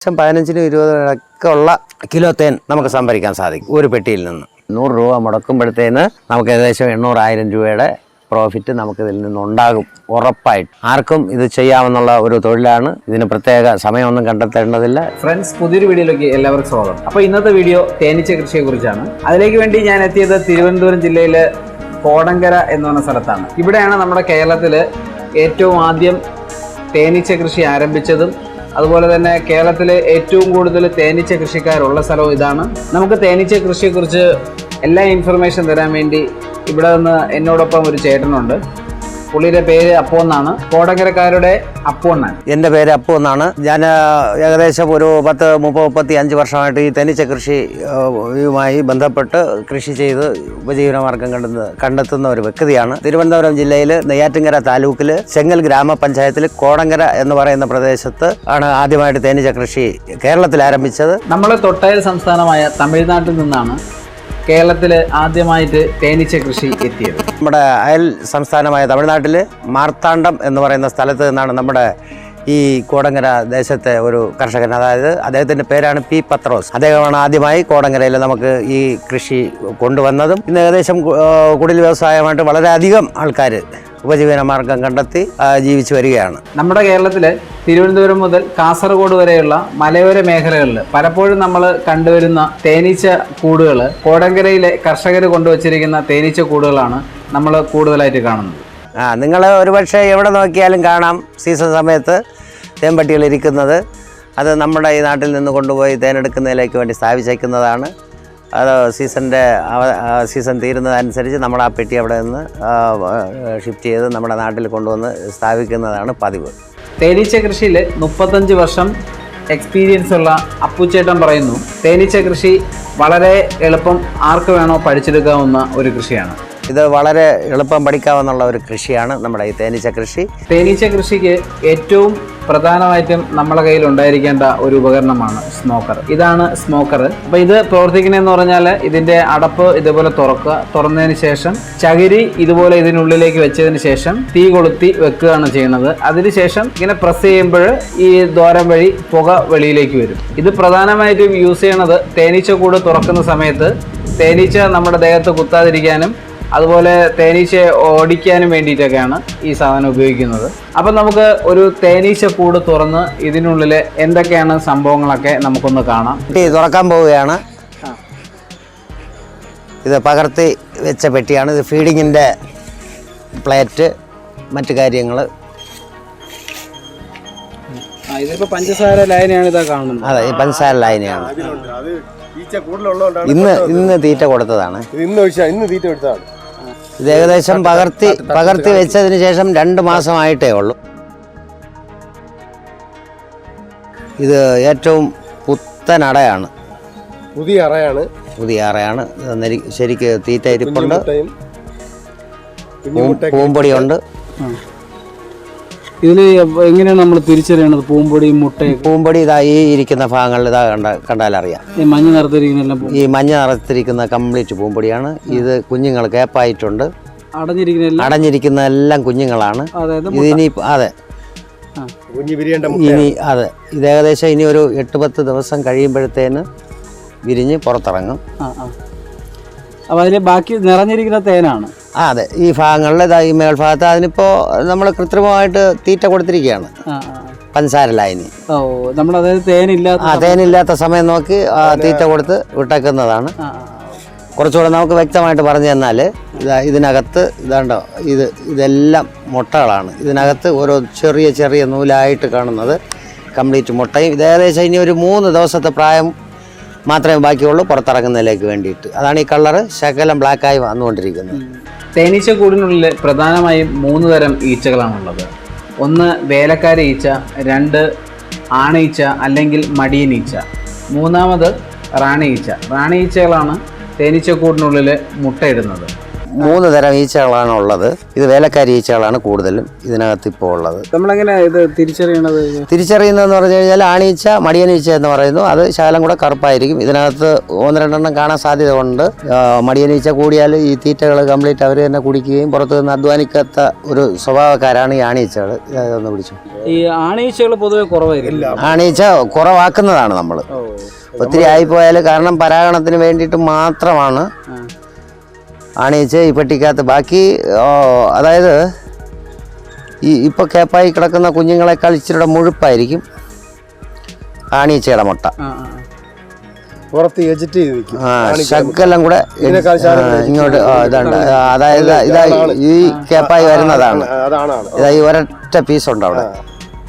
ഏകദേശം പതിനഞ്ചിനും ഇരുപതിനൊക്കെ ഉള്ള കിലോ തേൻ നമുക്ക് സംഭരിക്കാൻ സാധിക്കും ഒരു പെട്ടിയിൽ നിന്ന്. നൂറ് രൂപ മുടക്കുമ്പോഴത്തേന് നമുക്ക് ഏകദേശം എണ്ണൂറായിരം രൂപയുടെ പ്രോഫിറ്റ് നമുക്ക് ഇതിൽ നിന്നുണ്ടാകും ഉറപ്പായിട്ട്. ആർക്കും ഇത് ചെയ്യാമെന്നുള്ള ഒരു തൊഴിലാണ് ഇതിന് പ്രത്യേക സമയമൊന്നും കണ്ടെത്തേണ്ടതില്ല. ഫ്രണ്ട്സ് പുതിയൊരു വീഡിയോയിലേക്ക് എല്ലാവർക്കും സ്വാഗതം. അപ്പോൾ ഇന്നത്തെ വീഡിയോ തേനീച്ച കൃഷിയെ കുറിച്ചാണ് അതിലേക്ക് വേണ്ടി ഞാൻ എത്തിയത് തിരുവനന്തപുരം ജില്ലയിലെ കോടങ്കര എന്ന് പറഞ്ഞ സ്ഥലത്താണ്. ഇവിടെയാണ് നമ്മുടെ കേരളത്തിൽ ഏറ്റവും ആദ്യം തേനീച്ച കൃഷി ആരംഭിച്ചതും അതുപോലെ തന്നെ കേരളത്തിലെ ഏറ്റവും കൂടുതൽ തേനീച്ച കൃഷിക്കാരുള്ള സ്ഥലവും ഇതാണ്. നമുക്ക് തേനീച്ച കൃഷിയെക്കുറിച്ച് എല്ലാ ഇൻഫർമേഷൻ തരാൻ വേണ്ടി ഇവിടെ നിന്ന് എന്നോടൊപ്പം ഒരു ചേട്ടനുണ്ട്. പുള്ളിയുടെ പേര് അപ്പോ എന്നാണ്. കോടങ്കരക്കാരുടെ എന്നാണ്. എന്റെ പേര് അപ്പു എന്നാണ്. ഞാൻ ഏകദേശം ഒരു പത്ത് മുപ്പത് മുപ്പത്തി അഞ്ച് വർഷമായിട്ട് ഈ തനിച്ച കൃഷിയുമായി ബന്ധപ്പെട്ട് കൃഷി ചെയ്ത് ഉപജീവനമാർഗം കണ്ടെത്തുന്ന കണ്ടെത്തുന്ന ഒരു വ്യക്തിയാണ്. തിരുവനന്തപുരം ജില്ലയിൽ നെയ്യാറ്റിങ്കര താലൂക്കിൽ ചെങ്ങൽ ഗ്രാമപഞ്ചായത്തിൽ കോടങ്കര എന്ന് പറയുന്ന പ്രദേശത്ത് ആണ് ആദ്യമായിട്ട് തേനീച്ച കൃഷി കേരളത്തിൽ ആരംഭിച്ചത്. നമ്മുടെ തൊട്ടയൽ സംസ്ഥാനമായ തമിഴ്നാട്ടിൽ നിന്നാണ് കേരളത്തിൽ ആദ്യമായിട്ട് തേനീച്ച കൃഷി എത്തിയത്. നമ്മുടെ അയൽ സംസ്ഥാനമായ തമിഴ്നാട്ടിൽ മാർത്താണ്ഡം എന്ന് പറയുന്ന സ്ഥലത്ത് നിന്നാണ് നമ്മുടെ ഈ കോടങ്കര ദേശത്തെ ഒരു കർഷകൻ. അതായത് അദ്ദേഹത്തിന്റെ പേരാണ് പി പത്രോസ്. അദ്ദേഹമാണ് ആദ്യമായി കോടങ്കരയിൽ നമുക്ക് ഈ കൃഷി കൊണ്ടുവന്നതും ഇന്ന് ഏകദേശം കുടിൽ വ്യവസായമായിട്ട് വളരെയധികം ആൾക്കാർ ഉപജീവന മാർഗം കണ്ടെത്തി ജീവിച്ചു വരികയാണ്. നമ്മുടെ കേരളത്തിൽ തിരുവനന്തപുരം മുതൽ കാസർഗോഡ് വരെയുള്ള മലയോര മേഖലകളിൽ പലപ്പോഴും നമ്മൾ കണ്ടുവരുന്ന തേനീച്ച കൂടുകൾ കോടങ്കരയിലെ കർഷകർ കൊണ്ടുവച്ചിരിക്കുന്ന തേനീച്ച കൂടുകളാണ് നമ്മൾ കൂടുതലായിട്ട് കാണുന്നത്. ആ നിങ്ങൾ ഒരുപക്ഷെ എവിടെ നോക്കിയാലും കാണാം സീസൺ സമയത്ത് തേൻപട്ടികൾ ഇരിക്കുന്നത്. അത് നമ്മുടെ ഈ നാട്ടിൽ നിന്ന് കൊണ്ടുപോയി തേനെടുക്കുന്നതിലേക്ക് വേണ്ടി സ്ഥാപിച്ചേക്കുന്നതാണ്. അത് സീസണിന്റെ സീസൺ തീരുന്നതനുസരിച്ച് നമ്മൾ ആ പെട്ടി അവിടെ നിന്ന് ഷിഫ്റ്റ് ചെയ്ത് നമ്മുടെ നാട്ടിൽ കൊണ്ടുവന്ന് സ്ഥാപിക്കുന്നതാണ് പതിവ്. തേനീച്ച കൃഷിയിൽ മുപ്പത്തഞ്ച് വർഷം എക്സ്പീരിയൻസ് ഉള്ള അപ്പുച്ചേട്ടൻ പറയുന്നു തേനീച്ച കൃഷി വളരെ എളുപ്പം ആർക്ക് വേണോ പഠിച്ചെടുക്കാവുന്ന ഒരു കൃഷിയാണ്. ഇത് വളരെ എളുപ്പം പഠിക്കാവുന്ന ഒരു കൃഷിയാണ് നമ്മുടെ ഈ തേനീച്ച കൃഷി. തേനീച്ച കൃഷിക്ക് ഏറ്റവും പ്രധാനമായിട്ടും നമ്മളെ കയ്യിൽ ഉണ്ടായിരിക്കേണ്ട ഒരു ഉപകരണമാണ് സ്മോക്കർ ഇതാണ് സ്മോക്കർ അപ്പോൾ ഇത് പ്രവർത്തിക്കണമെന്ന് പറഞ്ഞാൽ ഇതിന്റെ അടപ്പ് ഇതുപോലെ തുറക്കുക. തുറന്നതിന് ശേഷം ചകിരി ഇതുപോലെ ഇതിനുള്ളിലേക്ക് വെച്ചതിന് ശേഷം തീ കൊളുത്തി വെക്കുകയാണ് ചെയ്യുന്നത്. അതിനുശേഷം ഇങ്ങനെ പ്രസ് ചെയ്യുമ്പോൾ ഈ ദ്വാരം വഴി പുക വെളിയിലേക്ക് വരും. ഇത് പ്രധാനമായിട്ടും യൂസ് ചെയ്യണത് തേനീച്ച കൂട് തുറക്കുന്ന സമയത്ത് തേനീച്ച നമ്മുടെ ദേഹത്ത് കുത്താതിരിക്കാനും അതുപോലെ തേനീച്ച ഓടിക്കാനും വേണ്ടിയിട്ടൊക്കെയാണ് ഈ സാധനം ഉപയോഗിക്കുന്നത്. അപ്പം നമുക്ക് ഒരു തേനീച്ച കൂട് തുറന്ന് ഇതിനുള്ളിൽ എന്തൊക്കെയാണ് സംഭവങ്ങളൊക്കെ നമുക്കൊന്ന് കാണാം. തുറക്കാൻ പോവുകയാണ്. ഇത് പകർത്തി വെച്ച പെട്ടിയാണ്. ഇത് ഫീഡിങ്ങിന്റെ പ്ലേറ്റ് മറ്റു കാര്യങ്ങൾ. പഞ്ചസാര ലൈനാണ് ഇതാ കാണുന്നത്. അതെ ഈ പഞ്ചസാര കൂടുതലുള്ളതുകൊണ്ടാണ് ഇന്ന് ഇന്ന് തീറ്റ കൊടുത്തതാണ്. ഇന്ന് ഒഴിച്ചാ ഇന്ന് തീറ്റ എടുത്തതാണ് ഇത് ഏകദേശം പകർത്തി പകർത്തി വെച്ചതിന് ശേഷം രണ്ട് മാസമായിട്ടേ ഉള്ളൂ. ഇത് ഏറ്റവും പുത്തൻ അടയാണ്. പുതിയ അറയാണ്. പുതിയ അറയാണ്. ശരിക്ക് തീറ്റ ഇരിപ്പുണ്ട്. പൂമ്പൊടിയുണ്ട്. ഇതിൽ എങ്ങനെയാണ് നമ്മൾ തിരിച്ചറിയണത്? പൂമ്പൊടി മുട്ട? പൂമ്പൊടി ഇതാ ഈ ഇരിക്കുന്ന ഭാഗങ്ങളിൽ ഇതാ കണ്ട കണ്ടാലറിയാം. ഈ മഞ്ഞ നിറത്തിരിക്കുന്ന ഈ മഞ്ഞ നിറത്തിരിക്കുന്ന കംപ്ലീറ്റ് പൂമ്പൊടിയാണ്. ഇത് കുഞ്ഞുങ്ങൾ കേപ്പായിട്ടുണ്ട് അടഞ്ഞിരിക്കുന്ന അടഞ്ഞിരിക്കുന്ന എല്ലാം കുഞ്ഞുങ്ങളാണ്. ഇതിനി അതെ. ഇനി അതെ. ഇത് ഏകദേശം ഇനി ഒരു എട്ട് പത്ത് ദിവസം കഴിയുമ്പോഴത്തേന് വിരിഞ്ഞ് പുറത്തിറങ്ങും. ആ ആ. അപ്പോൾ അതിൽ ബാക്കി നിറഞ്ഞിരിക്കുന്ന തേനാണ്. ആ അതെ. ഈ ഭാഗങ്ങളിൽ ഇതാ ഈ മേൽഭാഗത്ത് അതിനിപ്പോൾ നമ്മൾ കൃത്രിമമായിട്ട് തീറ്റ കൊടുത്തിരിക്കുകയാണ്. പഞ്ചസാര ലായനി. ആ തേനില്ലാത്ത സമയം നോക്കി തീറ്റ കൊടുത്ത് വിട്ടേക്കുന്നതാണ്. കുറച്ചുകൂടെ നമുക്ക് വ്യക്തമായിട്ട് പറഞ്ഞു തന്നാൽ ഇതാ ഇതിനകത്ത് ഇതാണ്ടോ ഇത് ഇതെല്ലാം മുട്ടകളാണ്. ഇതിനകത്ത് ഓരോ ചെറിയ ചെറിയ നൂലായിട്ട് കാണുന്നത്. കംപ്ലീറ്റ് മുട്ടയും. ഇത് ഏകദേശം ഇനി ഒരു മൂന്ന് ദിവസത്തെ പ്രായം മാത്രമേ ബാക്കിയുള്ളൂ പുറത്തിറങ്ങുന്നതിലേക്ക് വേണ്ടിയിട്ട്. അതാണ് ഈ കളർ ശകലം ബ്ലാക്കായി വന്നുകൊണ്ടിരിക്കുന്നത്. തേനീച്ച കൂടിനുള്ളിൽ പ്രധാനമായും മൂന്ന് തരം ഈച്ചകളാണുള്ളത്. ഒന്ന് വേലക്കാരി ഈച്ച രണ്ട് ആണീച്ച അല്ലെങ്കിൽ മടിയനീച്ച മൂന്നാമത് റാണി ഈച്ച. റാണി ഈച്ചകളാണ് തേനീച്ചക്കൂടിനുള്ളിൽ മുട്ടയിടുന്നത്. മൂന്ന് തരം ഈച്ചകളാണ് ഉള്ളത്. ഇത് വേലക്കാരി ഈച്ചകളാണ് കൂടുതലും ഇതിനകത്ത് ഇപ്പോൾ ഉള്ളത്. നമ്മളെങ്ങനെ ഇത് തിരിച്ചറിയണത്? തിരിച്ചറിയുന്നതെന്ന് പറഞ്ഞു കഴിഞ്ഞാൽ ആണീച്ച മടിയനീച്ച എന്ന് പറയുന്നു. അത് ശകലം കൂടെ കറുപ്പായിരിക്കും. ഇതിനകത്ത് ഒന്ന് രണ്ടെണ്ണം കാണാൻ സാധ്യത ഉണ്ട്. മടിയനീച്ച കൂടിയാൽ ഈ തീറ്റകൾ കംപ്ലീറ്റ് അവർ തന്നെ കുടിക്കുകയും പുറത്തു നിന്ന് അധ്വാനിക്കാത്ത ഒരു സ്വഭാവക്കാരാണ് ഈ ആണീച്ചകൾ. ഇതൊന്ന് പിടിച്ചു. ഈ ആണീച്ചകൾ പൊതുവെ കുറവായിരിക്കും. ആണീച്ച കുറവാക്കുന്നതാണ് നമ്മൾ. ഓ ഒത്തിരി ആയിപ്പോയാൽ കാരണം പരാഗണത്തിന് വേണ്ടിയിട്ട് മാത്രമാണ് ആണീച്ച ഈ പെട്ടിക്കകത്ത്. ബാക്കി അതായത് ഈ ഇപ്പോൾ കേപ്പായി കിടക്കുന്ന കുഞ്ഞുങ്ങളെക്കാൾ ഇച്ചിരിയുടെ മുഴുപ്പായിരിക്കും ആണീച്ചയുടെ മുട്ട. പുറത്ത് എജിറ്റ് ശകലം കൂടെ ഇങ്ങോട്ട് ഇതുണ്ട്. അതായത് ഇതാ ഈ കേപ്പായി വരുന്നതാണ്. ഇതാ ഈ ഒരൊറ്റ പീസ് ഉണ്ട് അവിടെ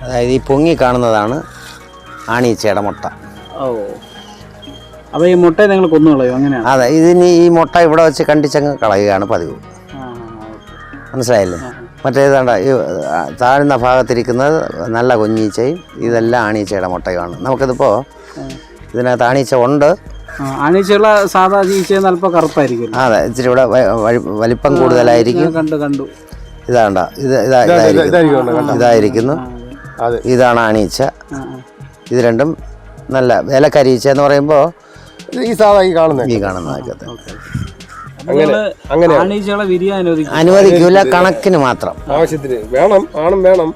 അതായത് ഈ പൊങ്ങി കാണുന്നതാണ് ആണീച്ചയുടെ മുട്ട. ഓ. ഈ മുട്ട നിങ്ങൾ കൊന്നു കളയോ അങ്ങനെയാണ്? അതെ ഇതിന് ഈ മുട്ട ഇവിടെ വെച്ച് കണ്ടിച്ചങ്ങ് കളയുകയാണ് പതിവ്. മനസ്സിലായില്ലേ? മറ്റേതാണ്ട ഈ താഴ്ന്ന ഭാഗത്തിരിക്കുന്നത് നല്ല കുഞ്ഞീച്ചയും ഇതെല്ലാം ആണീച്ചയുടെ മുട്ടയുമാണ്. നമുക്കിതിപ്പോൾ ഇതിനകത്ത് ആണീച്ച ഉണ്ട്. ആണീച്ചയുള്ള സാധാ ചീച്ച അല്പം കറുപ്പായിരിക്കും. അതെ ഇച്ചിരി ഇവിടെ വലിപ്പം കൂടുതലായിരിക്കും. കണ്ടു കണ്ടു. ഇതാണ്ട ഇത് ഇതാ ഇതായിരിക്കും ഇതായിരിക്കും ഇതായിരിക്കുന്നു. അതെ. ഇതാണ് ആണീച്ച. ഇത് രണ്ടും നല്ല വേലക്കരീച്ച എന്ന് പറയുമ്പോൾ ഈ സാധാ ഈ കാണുന്നത് ഈ കാണുന്ന അങ്ങനെ ആണീച്ചകളെ വിരിയാൻ അനുവദിക്കും. അനുവദിക്കൂല കണക്കിന് മാത്രം. ആവശ്യത്തിന്. വേണം ആണും വേണം.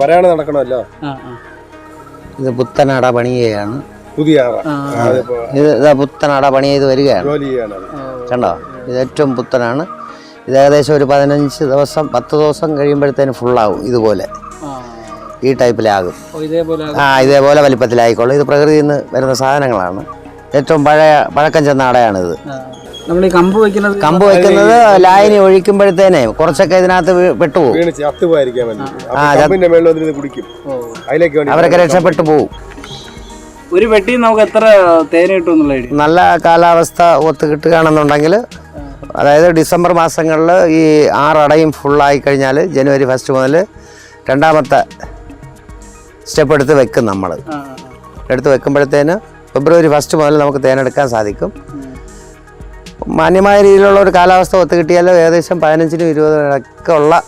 പറയാണ് നടക്കണമല്ലോ. ഇത് പുത്തനട പണിയുകയാണ് പുതിയ ഇത് പുത്തനട പണി ചെയ്ത് വരികയാണ്. കണ്ടോ? ഇത് ഏറ്റവും പുത്തനാണ്. ഇത് ഏകദേശം ഒരു പതിനഞ്ച് ദിവസം പത്ത് ദിവസം കഴിയുമ്പോഴത്തേന് ഫുള്ളാവും ഇതുപോലെ. ഈ ടൈപ്പിലാകും ഇതേപോലെ ആ ഇതേപോലെ വലിപ്പത്തിലായിക്കോളും ഇത് പ്രകൃതിയിൽ നിന്ന് വരുന്ന സാധനങ്ങളാണ്. ഏറ്റവും പഴയ പഴക്കം ചെന്ന അടയാണിത് നമ്മൾ ഈ കമ്പ് വെക്കുന്നത് കമ്പ് വെക്കുന്നത് ലായനി ഒഴിക്കുമ്പോഴത്തേനെ കുറച്ചൊക്കെ ഇതിനകത്ത് പെട്ടു പെട്ടുപോകും അവരൊക്കെ രക്ഷപ്പെട്ടു പോകും ഒരു വെട്ടി നമുക്ക് എത്ര തേന കിട്ടും നല്ല കാലാവസ്ഥ ഒത്ത് കിട്ടുകയാണെന്നുണ്ടെങ്കിൽ അതായത് ഡിസംബർ മാസങ്ങളിൽ ഈ ആറടയും ഫുള്ളായി കഴിഞ്ഞാൽ ജനുവരി ഫസ്റ്റ് മുതൽ രണ്ടാമത്തെ സ്റ്റെപ്പ് എടുത്ത് വെക്കും നമ്മൾ. എടുത്ത് വെക്കുമ്പോഴത്തേന് ഫെബ്രുവരി ഫസ്റ്റ് മുതൽ നമുക്ക് തേനെടുക്കാൻ സാധിക്കും. മാന്യമായ രീതിയിലുള്ള ഒരു കാലാവസ്ഥ ഒത്തു കിട്ടിയാൽ ഏകദേശം പതിനഞ്ചിനും ഇരുപതിനും ഇടയ്ക്ക് ഉള്ള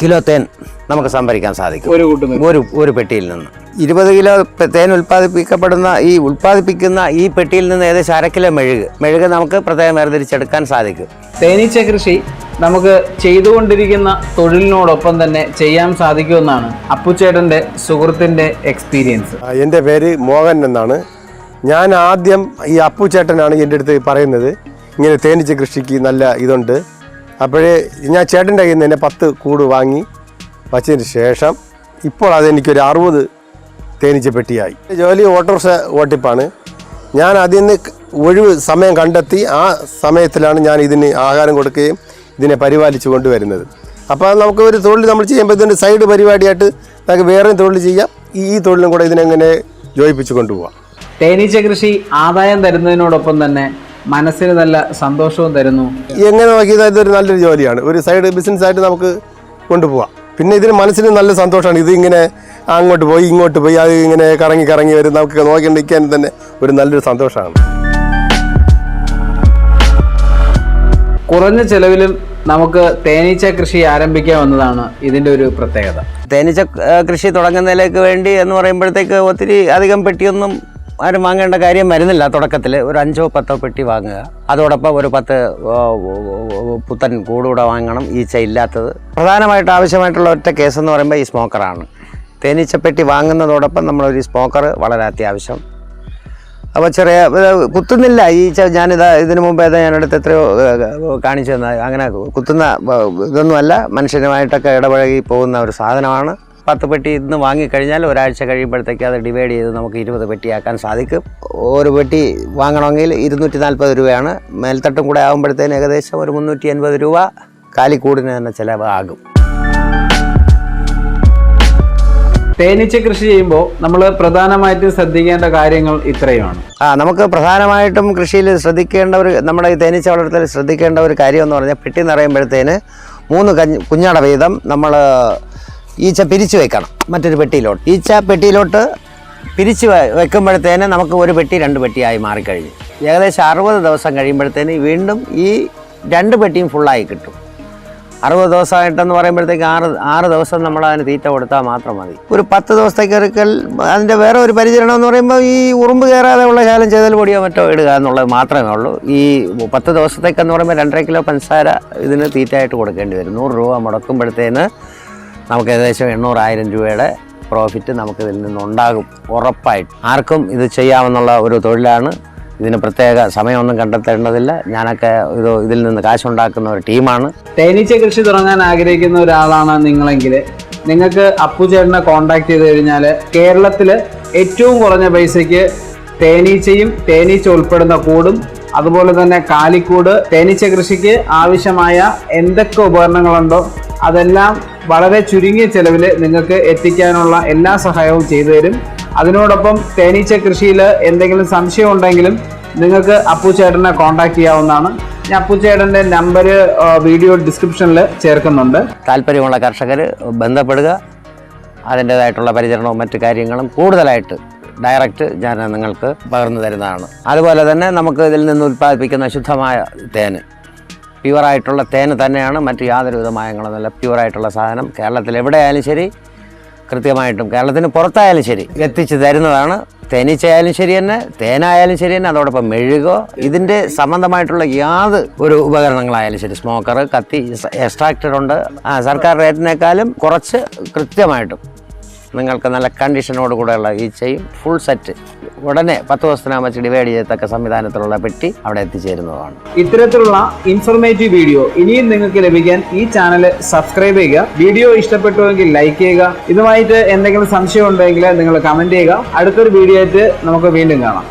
കിലോ തേൻ നമുക്ക് സംഭരിക്കാൻ സാധിക്കും. ഒരു ഒരു ഒരു പെട്ടിയിൽ നിന്ന്. ഇരുപത് കിലോ തേൻ ഉൽപ്പാദിപ്പിക്കപ്പെടുന്ന ഈ ഉൽപ്പാദിപ്പിക്കുന്ന ഈ പെട്ടിയിൽ നിന്ന് ഏകദേശം അര കിലോ മെഴുക്. മെഴുക് നമുക്ക് പ്രത്യേകം വേർതിരിച്ചെടുക്കാൻ സാധിക്കും. തേനീച്ച കൃഷി നമുക്ക് ചെയ്തുകൊണ്ടിരിക്കുന്ന തൊഴിലിനോടൊപ്പം തന്നെ ചെയ്യാൻ സാധിക്കുമെന്നാണ് അപ്പുച്ചേട്ടന്റെ സുഹൃത്തിന്റെ എക്സ്പീരിയൻസ് എന്റെ പേര് മോഹൻ എന്നാണ്. ഞാൻ ആദ്യം ഈ അപ്പു ചേട്ടനാണ് എന്റെ അടുത്ത് പറയുന്നത്. ഇങ്ങനെ തേനീച്ച കൃഷിക്ക് നല്ല ഇതുണ്ട്. അപ്പോഴേ ഞാൻ ചേട്ടന്റെ കയ്യിൽ നിന്ന് എന്നെ പത്ത് കൂട് വാങ്ങി വച്ചതിന് ശേഷം ഇപ്പോൾ അതെനിക്കൊരു അറുപത് തേനീച്ച പെട്ടിയായി. ജോലി ഓട്ടോറിക്ഷ ഓട്ടിപ്പാണ്. ഞാൻ അതിൽ നിന്ന് ഒഴിവ് സമയം കണ്ടെത്തി ആ സമയത്തിലാണ് ഞാൻ ഇതിന് ആഹാരം കൊടുക്കുകയും ഇതിനെ പരിപാലിച്ചു കൊണ്ടുവരുന്നത്. അപ്പോൾ നമുക്ക് ഒരു തൊഴിൽ നമ്മൾ ചെയ്യുമ്പോൾ ഇതിന്റെ സൈഡ് പരിപാടിയായിട്ട് നമുക്ക് വേറെയും തൊഴിൽ ചെയ്യാം. ഈ തൊഴിലും കൂടെ ഇതിനെങ്ങനെ ജോയിപ്പിച്ചു കൊണ്ടുപോകാം തേനീച്ച കൃഷി ആദായം തരുന്നതിനോടൊപ്പം തന്നെ മനസ്സിന് നല്ല സന്തോഷവും തരുന്നു. എങ്ങനെ നോക്കിയതായത് ഇതൊരു നല്ലൊരു ജോലിയാണ്. ഒരു സൈഡ് ബിസിനസ് ആയിട്ട് നമുക്ക് കൊണ്ടുപോകാം പിന്നെ ഇതിന് മനസ്സിന് നല്ല സന്തോഷമാണ്. ഇത് ഇങ്ങനെ അങ്ങോട്ട് പോയി ഇങ്ങോട്ട് പോയി അത് ഇങ്ങനെ കറങ്ങി കറങ്ങി വരും. നമുക്ക് നോക്കി നിൽക്കാൻ തന്നെ ഒരു നല്ലൊരു സന്തോഷമാണ്. കുറഞ്ഞ ചെലവിലും നമുക്ക് തേനീച്ച കൃഷി ആരംഭിക്കാമെന്നതാണ് ഇതിന്റെ ഒരു പ്രത്യേകത. തേനീച്ച കൃഷി തുടങ്ങുന്നതിലേക്ക് വേണ്ടി എന്ന് പറയുമ്പോഴത്തേക്ക് ഒത്തിരി അധികം പെട്ടിയൊന്നും ആരും വാങ്ങേണ്ട കാര്യം വരുന്നില്ല തുടക്കത്തിൽ ഒരു അഞ്ചോ പത്തോ പെട്ടി വാങ്ങുക. അതോടൊപ്പം ഒരു പത്ത് പുത്തൻ കൂടുകൂടെ വാങ്ങണം ഈച്ച ഇല്ലാത്തത്. പ്രധാനമായിട്ട് ആവശ്യമായിട്ടുള്ള ഒറ്റ കേസ് എന്ന് പറയുമ്പോൾ ഈ സ്മോക്കറാണ്. തേനീച്ചപ്പെട്ടി വാങ്ങുന്നതോടൊപ്പം നമ്മളൊരു സ്മോക്കർ വളരെ അത്യാവശ്യം. അപ്പോൾ ചെറിയ കുത്തുന്നില്ല. ഈ ഞാനിത് ഇതിനു മുമ്പ് ഏതാ ഞാനെടുത്ത് എത്രയോ കാണിച്ചു തന്ന അങ്ങനെ കുത്തുന്ന ഇതൊന്നുമല്ല. മനുഷ്യനുമായിട്ടൊക്കെ ഇടപഴകി പോകുന്ന ഒരു സാധനമാണ്. പത്ത് പെട്ടി ഇന്ന് വാങ്ങിക്കഴിഞ്ഞാൽ ഒരാഴ്ച കഴിയുമ്പോഴത്തേക്ക് അത് ഡിവൈഡ് ചെയ്ത് നമുക്ക് ഇരുപത് പെട്ടിയാക്കാൻ സാധിക്കും. ഒരു പെട്ടി വാങ്ങണമെങ്കിൽ ഇരുന്നൂറ്റി നാൽപ്പത് രൂപയാണ്. മേൽത്തട്ടും കൂടെ ആകുമ്പോഴത്തേന് ഏകദേശം ഒരു മുന്നൂറ്റി എൺപത് രൂപ കാലിക്കൂടിന് തന്നെ ചിലവാകും. തേനീച്ച കൃഷി ചെയ്യുമ്പോൾ നമ്മൾ പ്രധാനമായിട്ടും ശ്രദ്ധിക്കേണ്ട കാര്യങ്ങൾ ഇത്രയുമാണ്. ആ നമുക്ക് പ്രധാനമായിട്ടും കൃഷിയിൽ ശ്രദ്ധിക്കേണ്ട ഒരു നമ്മുടെ ഈ തേനീച്ച വളർത്തൽ ശ്രദ്ധിക്കേണ്ട ഒരു കാര്യം എന്ന് പറഞ്ഞാൽ പെട്ടി നിറയുമ്പോഴത്തേന് മൂന്ന് കഞ്ഞ് കുഞ്ഞട വീതം നമ്മൾ ഈച്ച പിരിച്ചു വെക്കണം. മറ്റൊരു പെട്ടിയിലോട്ട്. ഈച്ച പെട്ടിയിലോട്ട് പിരിച്ചു വെക്കുമ്പോഴത്തേന് നമുക്ക് ഒരു പെട്ടി രണ്ട് പെട്ടിയായി മാറിക്കഴിഞ്ഞു. ഏകദേശം അറുപത് ദിവസം കഴിയുമ്പോഴത്തേന് വീണ്ടും ഈ രണ്ട് പെട്ടിയും ഫുള്ളായി കിട്ടും. അറുപത് ദിവസമായിട്ടെന്ന് പറയുമ്പോഴത്തേക്ക് ആറ് ആറ് ദിവസം നമ്മൾ അതിന് തീറ്റ കൊടുത്താൽ മാത്രം മതി. ഒരു പത്ത് ദിവസത്തേക്ക് ഒരിക്കൽ അതിന്റെ വേറെ ഒരു പരിചരണം എന്ന് പറയുമ്പോൾ ഈ ഉറുമ്പ് കയറാതെ ഉള്ള ശാലം ചെയ്തൽ പൊടിയോ മറ്റോ ഇടുക എന്നുള്ളത് മാത്രമേ ഉള്ളൂ. ഈ പത്ത് ദിവസത്തേക്കെന്ന് പറയുമ്പോൾ രണ്ടര കിലോ പഞ്ചസാര ഇതിന് തീറ്റയായിട്ട് കൊടുക്കേണ്ടി വരും. നൂറ് രൂപ മുടക്കുമ്പോഴത്തേന് നമുക്ക് ഏകദേശം എണ്ണൂറായിരം രൂപയുടെ പ്രോഫിറ്റ് നമുക്ക് ഇതിൽ നിന്നുണ്ടാകും ഉറപ്പായിട്ട്. ആർക്കും ഇത് ചെയ്യാമെന്നുള്ള ഒരു തൊഴിലാണ് ഇതിന് പ്രത്യേക സമയമൊന്നും കണ്ടെത്തേണ്ടതില്ല. ഞാനൊക്കെ ഇത് ഇതിൽ നിന്ന് കാശുണ്ടാക്കുന്ന ഒരു ടീമാണ്. തേനീച്ച കൃഷി തുടങ്ങാൻ ആഗ്രഹിക്കുന്ന ഒരാളാണ് നിങ്ങളെങ്കിൽ നിങ്ങൾക്ക് അപ്പു ചേട്ടനെ കോണ്ടാക്ട് ചെയ്ത് കഴിഞ്ഞാൽ കേരളത്തിൽ ഏറ്റവും കുറഞ്ഞ പൈസയ്ക്ക് തേനീച്ചയും തേനീച്ച ഉൾപ്പെടുന്ന കൂടും അതുപോലെ തന്നെ കാലിക്കൂട് തേനീച്ച കൃഷിക്ക് ആവശ്യമായ എന്തൊക്കെ ഉപകരണങ്ങളുണ്ടോ അതെല്ലാം വളരെ ചുരുങ്ങിയ ചെലവിൽ നിങ്ങൾക്ക് എത്തിക്കാനുള്ള എല്ലാ സഹായവും ചെയ്തു തരും. അതിനോടൊപ്പം തേനീച്ച കൃഷിയിൽ എന്തെങ്കിലും സംശയം ഉണ്ടെങ്കിലും നിങ്ങൾക്ക് അപ്പു ചേട്ടനെ കോൺടാക്ട് ചെയ്യാവുന്നതാണ്. ഞാൻ അപ്പു നമ്പർ വീഡിയോ ഡിസ്ക്രിപ്ഷനിൽ ചേർക്കുന്നുണ്ട്. താല്പര്യമുള്ള കർഷകർ ബന്ധപ്പെടുക. അതിന്റേതായിട്ടുള്ള പരിചരണവും മറ്റു കാര്യങ്ങളും കൂടുതലായിട്ട് ഡയറക്റ്റ് ഞാൻ നിങ്ങൾക്ക് പകർന്നു തരുന്നതാണ്. അതുപോലെ തന്നെ നമുക്ക് ഇതിൽ നിന്ന് ഉൽപ്പാദിപ്പിക്കുന്ന ശുദ്ധമായ തേന്. പ്യുവറായിട്ടുള്ള തേൻ തന്നെയാണ് മറ്റ് യാതൊരു വിധ മായങ്ങളൊന്നുമില്ല പ്യുവറായിട്ടുള്ള സാധനം കേരളത്തിൽ എവിടെയായാലും ശരി കൃത്യമായിട്ടും കേരളത്തിന് പുറത്തായാലും ശരി. എത്തിച്ച് തരുന്നതാണ്. തേനീച്ചയായാലും ശരി തന്നെ തേനായാലും ശരി തന്നെ അതോടൊപ്പം മെഴുകോ ഇതിന്റെ സംബന്ധമായിട്ടുള്ള യാത് ഒരു ഉപകരണങ്ങളായാലും ശരി. സ്മോക്കർ കത്തി എക്സ്ട്രാക്റ്റഡ് ഉണ്ട്. ആ, സർക്കാർ റേറ്റിനേക്കാളും കുറച്ച് കൃത്യമായിട്ടും നിങ്ങൾക്ക് നല്ല കണ്ടീഷനോട് കൂടെയുള്ള ഈ ചെയ്യും ഫുൾ സെറ്റ് ഉടനെ പത്ത് ദിവസത്തിനകം വെച്ച് ഡിവൈഡ് ചെയ്യത്തക്ക സംവിധാനത്തിലുള്ള പെട്ടി അവിടെ എത്തിച്ചേരുന്നതാണ്. ഇത്തരത്തിലുള്ള ഇൻഫർമേറ്റീവ് വീഡിയോ ഇനിയും നിങ്ങൾക്ക് ലഭിക്കാൻ ഈ ചാനൽ സബ്സ്ക്രൈബ് ചെയ്യുക. വീഡിയോ ഇഷ്ടപ്പെട്ടുവെങ്കിൽ ലൈക്ക് ചെയ്യുക. ഇതുമായിട്ട് എന്തെങ്കിലും സംശയം ഉണ്ടെങ്കിൽ നിങ്ങൾ കമന്റ് ചെയ്യുക. അടുത്തൊരു വീഡിയോ ആയിട്ട് നമുക്ക് വീണ്ടും കാണാം.